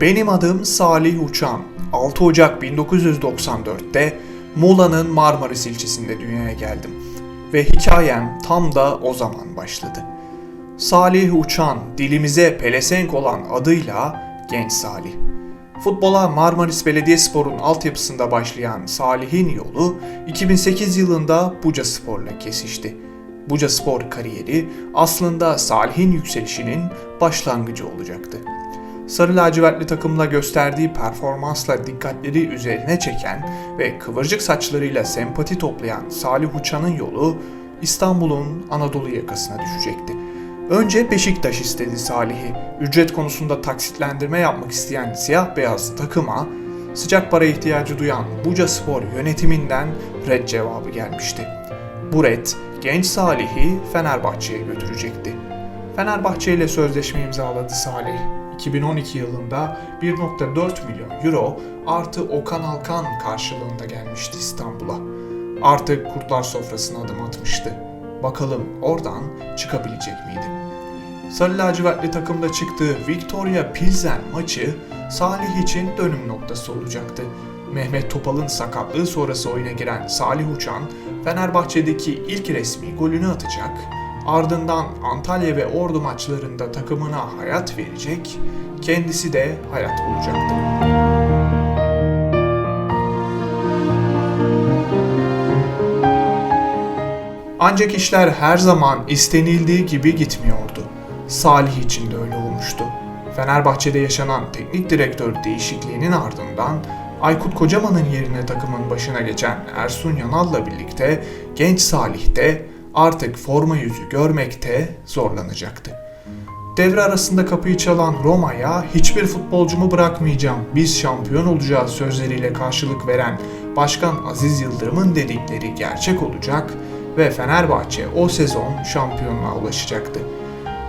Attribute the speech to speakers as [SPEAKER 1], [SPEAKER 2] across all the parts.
[SPEAKER 1] Benim adım Salih Uçan. 6 Ocak 1994'te Muğla'nın Marmaris ilçesinde dünyaya geldim. Ve hikayem tam da o zaman başladı. Salih Uçan, dilimize pelesenk olan adıyla Genç Salih. Futbola Marmaris Belediyespor'un altyapısında başlayan Salih'in yolu 2008 yılında Buca Spor'la kesişti. Buca Spor kariyeri aslında Salih'in yükselişinin başlangıcı olacaktı. Sarı lacivertli takımla gösterdiği performansla dikkatleri üzerine çeken ve kıvırcık saçlarıyla sempati toplayan Salih Uçan'ın yolu İstanbul'un Anadolu yakasına düşecekti. Önce Beşiktaş istedi Salih'i. Ücret konusunda taksitlendirme yapmak isteyen siyah beyaz takıma sıcak para ihtiyacı duyan Buca Spor yönetiminden red cevabı gelmişti. Bu red genç Salih'i Fenerbahçe'ye götürecekti. Fenerbahçe ile sözleşme imzaladı Salih. 2012 yılında 1.4 milyon euro artı Okan Alkan karşılığında gelmişti İstanbul'a. Artık kurtlar sofrasına adım atmıştı. Bakalım oradan çıkabilecek miydi? Sarı lacivertli takımda çıktığı Victoria Pilsen maçı Salih için dönüm noktası olacaktı. Mehmet Topal'ın sakatlığı sonrası oyuna giren Salih Uçan, Fenerbahçe'deki ilk resmi golünü atacak, ardından Antalya ve Ordu maçlarında takımına hayat verecek, kendisi de hayat bulacaktı. Ancak işler her zaman istenildiği gibi gitmiyordu. Salih için de öyle olmuştu. Fenerbahçe'de yaşanan teknik direktör değişikliğinin ardından Aykut Kocaman'ın yerine takımın başına geçen Ersun Yanal'la birlikte genç Salih de artık forma yüzü görmekte zorlanacaktı. Devre arasında kapıyı çalan Roma'ya hiçbir futbolcumu bırakmayacağım, biz şampiyon olacağız sözleriyle karşılık veren Başkan Aziz Yıldırım'ın dedikleri gerçek olacak ve Fenerbahçe o sezon şampiyonluğa ulaşacaktı.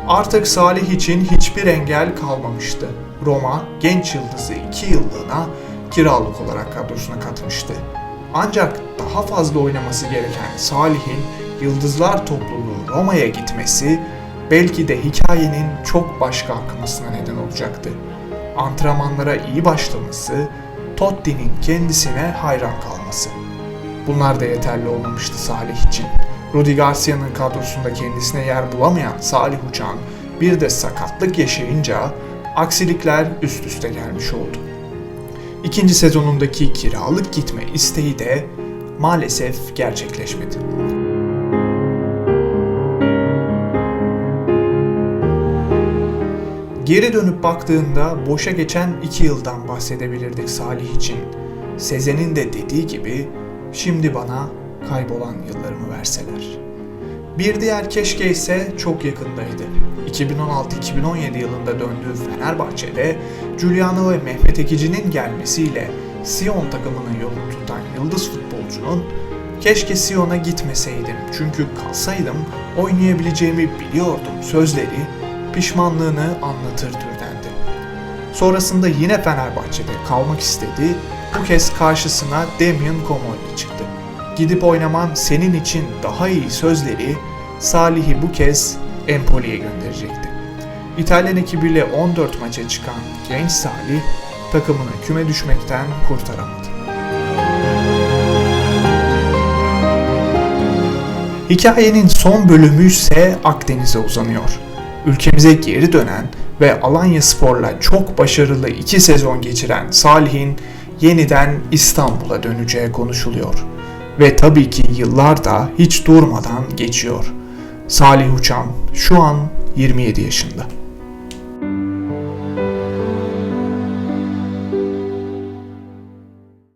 [SPEAKER 1] Artık Salih için hiçbir engel kalmamıştı. Roma genç yıldızı 2 yıllığına kiralık olarak kadrosuna katmıştı. Ancak daha fazla oynaması gereken Salih'in Yıldızlar topluluğu Roma'ya gitmesi belki de hikayenin çok başka akmasına neden olacaktı. Antrenmanlara iyi başlaması, Totti'nin kendisine hayran kalması. Bunlar da yeterli olmamıştı Salih için. Rudi Garcia'nın kadrosunda kendisine yer bulamayan Salih Uçan bir de sakatlık yaşayınca aksilikler üst üste gelmiş oldu. İkinci sezonundaki kiralık gitme isteği de maalesef gerçekleşmedi. Geri dönüp baktığında boşa geçen iki yıldan bahsedebilirdik Salih için. Sezen'in de dediği gibi şimdi bana kaybolan yıllarımı verseler. Bir diğer keşke ise çok yakındaydı. 2016-2017 yılında döndüğü Fenerbahçe'de Giuliano ve Mehmet Ekici'nin gelmesiyle Sion takımının yolunu tutan yıldız futbolcunun keşke Sion'a gitmeseydim çünkü kalsaydım oynayabileceğimi biliyordum sözleri pişmanlığını anlatır türdendi. Sonrasında yine Fenerbahçe'de kalmak istedi. Bu kez karşısına Damian Comolli çıktı. Gidip oynamam senin için daha iyi sözleri Salih'i bu kez Empoli'ye gönderecekti. İtalyan ekibiyle 14 maça çıkan genç Salih takımını küme düşmekten kurtaramadı. Hikayenin son bölümü ise Akdeniz'e uzanıyor. Ülkemize geri dönen ve Alanya Spor'la çok başarılı iki sezon geçiren Salih'in yeniden İstanbul'a döneceği konuşuluyor. Ve tabii ki yıllar da hiç durmadan geçiyor. Salih Uçan şu an 27 yaşında.